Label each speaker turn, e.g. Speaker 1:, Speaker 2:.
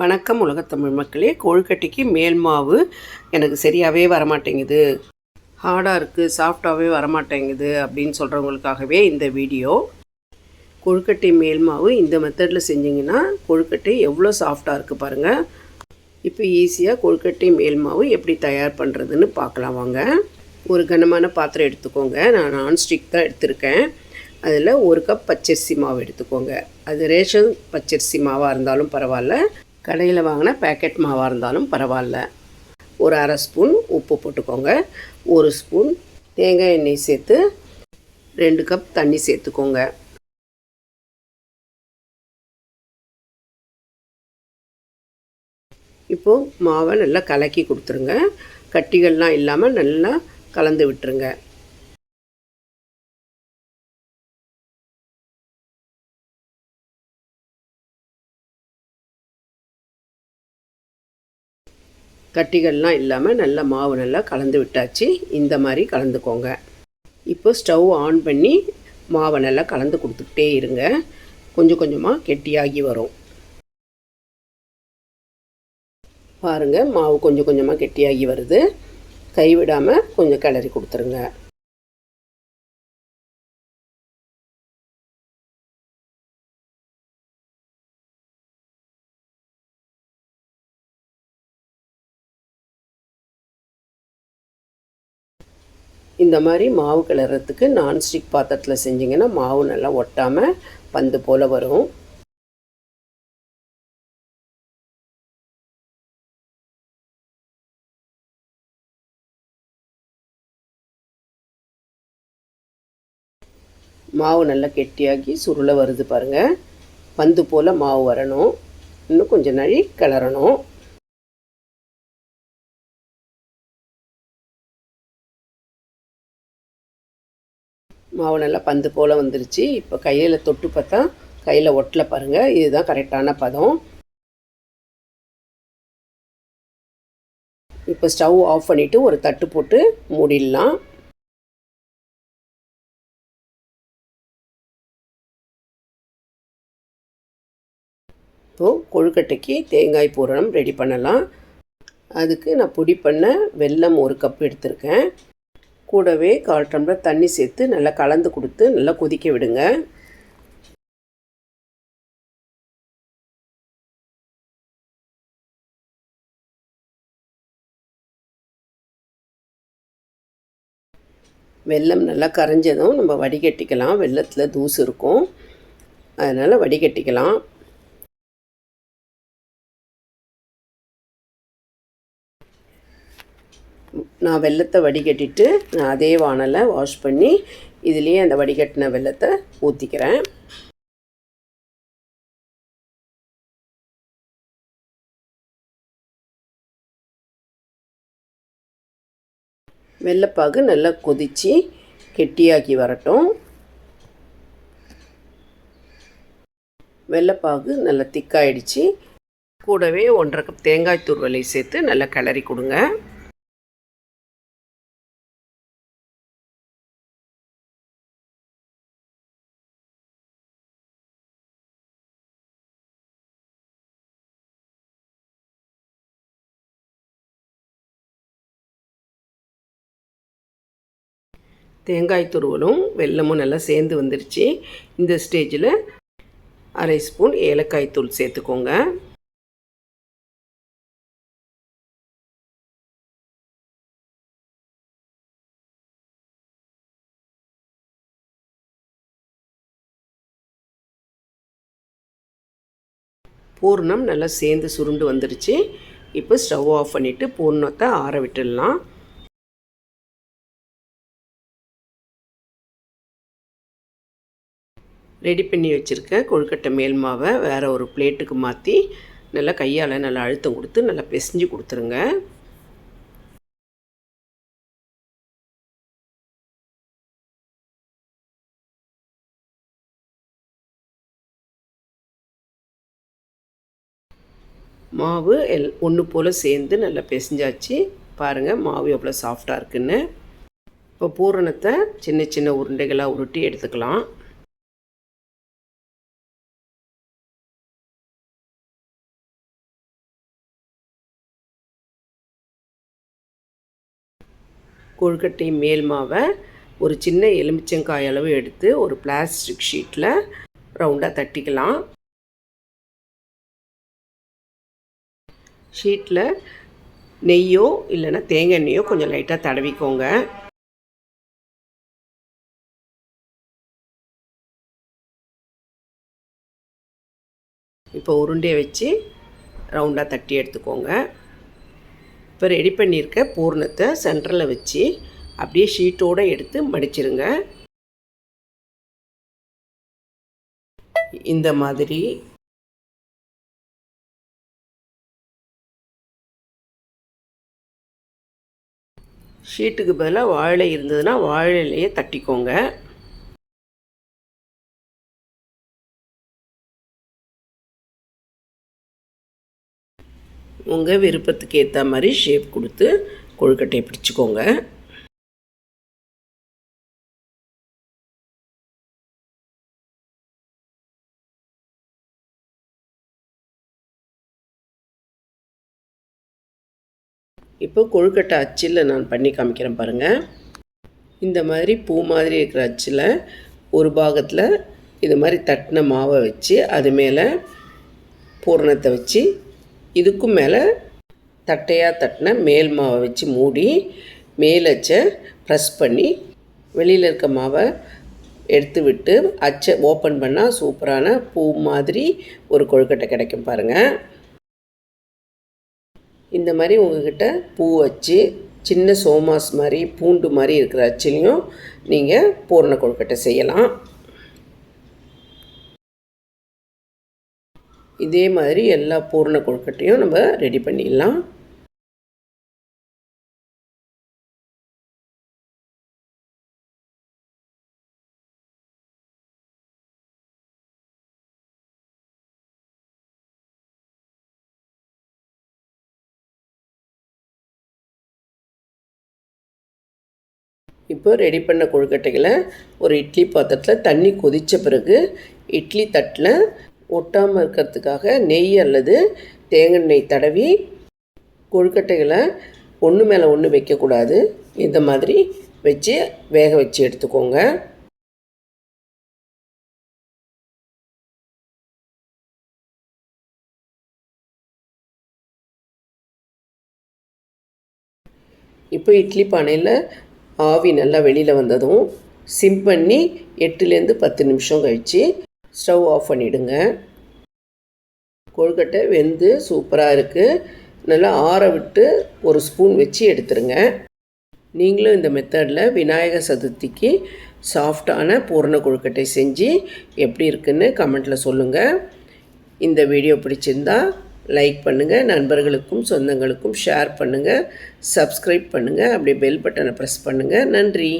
Speaker 1: வணக்கம் உலகத்தமிழ் மக்களே. கொழுக்கட்டைக்கு மேல் மாவு எனக்கு சரியாகவே வரமாட்டேங்குது. ஹார்டாக இருக்குது சாஃப்டாகவே வரமாட்டேங்குது அப்படின்னு சொல்கிறவங்களுக்காகவே இந்த வீடியோ. கொழுக்கட்டை மேல் மாவு இந்த மெத்தடில் செஞ்சிங்கன்னா கொழுக்கட்டை எவ்வளோ சாஃப்டாக இருக்குது பாருங்கள் இப்போ ஈஸியாக கொழுக்கட்டை மேல் மாவு எப்படி தயார் பண்ணுறதுன்னு பார்க்கலாம் வாங்க. ஒரு கனமான பாத்திரம் எடுத்துக்கோங்க. நான் நான்ஸ்டிக் தான் எடுத்திருக்கேன். அதில் ஒரு கப் பச்சரிசி மாவு எடுத்துக்கோங்க. அது ரேஷன் பச்சரிசி மாவாக இருந்தாலும் பரவாயில்ல. கடையில் வாங்கின பேக்கெட் மாவாக இருந்தாலும் பரவாயில்ல. ஒரு அரை ஸ்பூன் உப்பு போட்டுக்கோங்க. ஒரு ஸ்பூன் தேங்காய் எண்ணெய் சேர்த்து ரெண்டு கப் தண்ணி சேர்த்துக்கோங்க. இப்போது மாவை நல்லா கலக்கி கொடுத்துருங்க. கட்டிகள்லாம் இல்லாமல் நல்லா கலந்து விட்டுருங்க. கட்டிகள்லாம் இல்லாமல் நல்லா மாவு நல்லா கலந்து விட்டாச்சு. இந்த மாதிரி கலந்துக்கோங்க. இப்போ ஸ்டவ் ஆன் பண்ணி மாவை நல்லா கலந்து கொடுத்துக்கிட்டே இருங்க. கொஞ்சம் கொஞ்சமாக கெட்டியாகி வரும். பாருங்கள் மாவு கொஞ்சம் கொஞ்சமாக கெட்டியாகி வருது. கைவிடாமல் கொஞ்சம் கிளறி கொடுத்துருங்க. இந்த மாதிரி மாவு கிளறதுக்கு நான்ஸ்டிக் பாத்திரத்தில் செஞ்சிங்கன்னா மாவு நல்லா ஒட்டாமல் பந்து போல் வரும். மாவு நல்லா கெட்டியாகி சுருளை வருது பாருங்கள் பந்து போல் மாவு வரணும். இன்னும் கொஞ்சம் நழி கிளறணும். மாவு நல்லா பந்து போல் வந்துருச்சு. இப்போ கையில் தொட்டு பார்த்தா கையில் ஒட்டலை பாருங்கள் இதுதான் கரெக்டான பதம். இப்போ ஸ்டவ் ஆஃப் பண்ணிவிட்டு ஒரு தட்டு போட்டு மூடிடலாம். இப்போது கொழுக்கட்டைக்கு தேங்காய் பூரணம் ரெடி பண்ணலாம். அதுக்கு நான் பொடி பண்ண வெல்லம் ஒரு கப் எடுத்திருக்கேன். கூடவே கால் டம்ளர் தண்ணி சேர்த்து நல்லா கலந்து கொடுத்து நல்லா கொதிக்க விடுங்க. வெல்லம் நல்லா கரைஞ்சதும் நம்ம வடிகட்டிக்கலாம். வெள்ளத்தில் தூசு இருக்கும். அதனால் வடிகட்டிக்கலாம். நான் வெள்ளத்தை வடிகட்டிட்டு நான் அதே வானலை வாஷ் பண்ணி இதுலேயே அந்த வடிகட்டின வெள்ளத்தை ஊற்றிக்கிறேன் வெள்ளைப்பாகு நல்லா கொதித்து கெட்டியாக்கி வரட்டும். வெள்ளைப்பாகு நல்லா திக்காயிடுச்சு. கூடவே ஒன்றரை கப் தேங்காய் துருவலை சேர்த்து நல்லா கிளறி கொடுங்க. தேங்காய் துருவலும் வெல்லமும் நல்லா சேர்ந்து வந்துருச்சு. இந்த ஸ்டேஜில் அரை ஸ்பூன் ஏலக்காய் தூள் சேர்த்துக்கோங்க. பூர்ணம் நல்லா சேர்ந்து சுருண்டு வந்துருச்சு. இப்போ ஸ்டவ் ஆஃப் பண்ணிவிட்டு பூர்ணத்தை ஆற விட்டுடலாம். ரெடி பண்ணி வச்சுருக்க கொழுக்கட்டை மேல் மாவை வேறு ஒரு பிளேட்டுக்கு மாற்றி நல்லா கையால் நல்லா அழுத்தம் கொடுத்து நல்லா பிசைஞ்சு கொடுத்துருங்க. மாவு எல் ஒன்று போல் சேர்ந்து நல்லா பிசைஞ்சாச்சு. பாருங்கள் மாவு எவ்வளோ சாஃப்டாக இருக்குன்னு. இப்போ பூரணத்தை சின்ன சின்ன உருண்டைகளாக உருட்டி எடுத்துக்கலாம். கொழுக்கட்டை மேல் மாவை ஒரு சின்ன எலுமிச்சங்காய் அளவு எடுத்து ஒரு பிளாஸ்டிக் ஷீட்டில் ரவுண்டாக தட்டிக்கலாம். ஷீட்டில் நெய்யோ இல்லைன்னா தேங்காய் எண்ணெயோ கொஞ்சம் லைட்டாக தடவிக்கோங்க. இப்போ உருண்டையை வச்சு ரவுண்டாக தட்டி எடுத்துக்கோங்க. இப்போ ரெடி பண்ணியிருக்க பூர்ணத்தை சென்டரில் வச்சு அப்படியே ஷீட்டோடு எடுத்து மடிச்சிருங்க. இந்த மாதிரி. ஷீட்டுக்கு பதிலாக வாழை இருந்ததுன்னா வாழையிலையே தட்டிக்கோங்க. உங்கள் விருப்பத்துக்கு ஏற்ற மாதிரி ஷேப் கொடுத்து கொழுக்கட்டையை பிடிச்சிக்கோங்க. இப்போ கொழுக்கட்டை அச்சில் நான் பண்ணி காமிக்கிறேன் பாருங்கள் இந்த மாதிரி பூ மாதிரி இருக்கிற அச்சில் ஒரு பாகத்தில் இது மாதிரி தட்டின மாவை வச்சு அது மேலே பூரணத்தை வச்சு இதுக்கும் மேலே தட்டையாக தட்டின மேல் மாவை வச்சு மூடி மேல் அச்சை ப்ரெஸ் பண்ணி வெளியில் இருக்க மாவை எடுத்து விட்டு அச்சை ஓப்பன் பண்ணால் சூப்பரான பூ மாதிரி ஒரு கொழுக்கட்டை கிடைக்கும் பாருங்கள் இந்த மாதிரி உங்கள்கிட்ட பூ வச்சு சின்ன சோமாஸ் மாதிரி பூண்டு மாதிரி இருக்கிற அச்சிலையும் நீங்கள் பூரண கொழுக்கட்டை செய்யலாம். இதே மாதிரி எல்லா பூர்ண கொழுக்கட்டையும் நம்ம ரெடி பண்ணிடலாம். இப்போ ரெடி பண்ண கொழுக்கட்டைகளை ஒரு இட்லி பாத்திரத்தில் தண்ணி கொதித்த பிறகு இட்லி தட்டில் ஒட்டாமல் இருக்கிறதுக்காக நெய் அல்லது தேங்காய் தடவி கொழுக்கட்டைகளை ஒன்று மேலே ஒன்று வைக்கக்கூடாது. இந்த மாதிரி வச்சு வேக வச்சு எடுத்துக்கோங்க. இப்போ இட்லி பானையில் ஆவி நல்லா வெளியில் வந்ததும் சிம் பண்ணி எட்டுலேருந்து பத்து நிமிஷம் கழித்து ஸ்டவ் ஆஃப் பண்ணிவிடுங்க கொழுக்கட்டை வெந்து சூப்பராக இருக்குது நல்லா ஆற விட்டு ஒரு ஸ்பூன் வச்சு எடுத்துருங்க. நீங்களும் இந்த மெத்தடில் விநாயகர் சதுர்த்திக்கு சாஃப்டான பூரண கொழுக்கட்டை செஞ்சு எப்படி இருக்குன்னு கமெண்ட்டில் சொல்லுங்கள் இந்த வீடியோ பிடிச்சிருந்தா லைக் பண்ணுங்கள் நண்பர்களுக்கும் சொந்தங்களுக்கும் ஷேர் பண்ணுங்கள் சப்ஸ்கிரைப் பண்ணுங்கள் அப்படியே பெல் பட்டனை ப்ரெஸ் பண்ணுங்கள் நன்றி.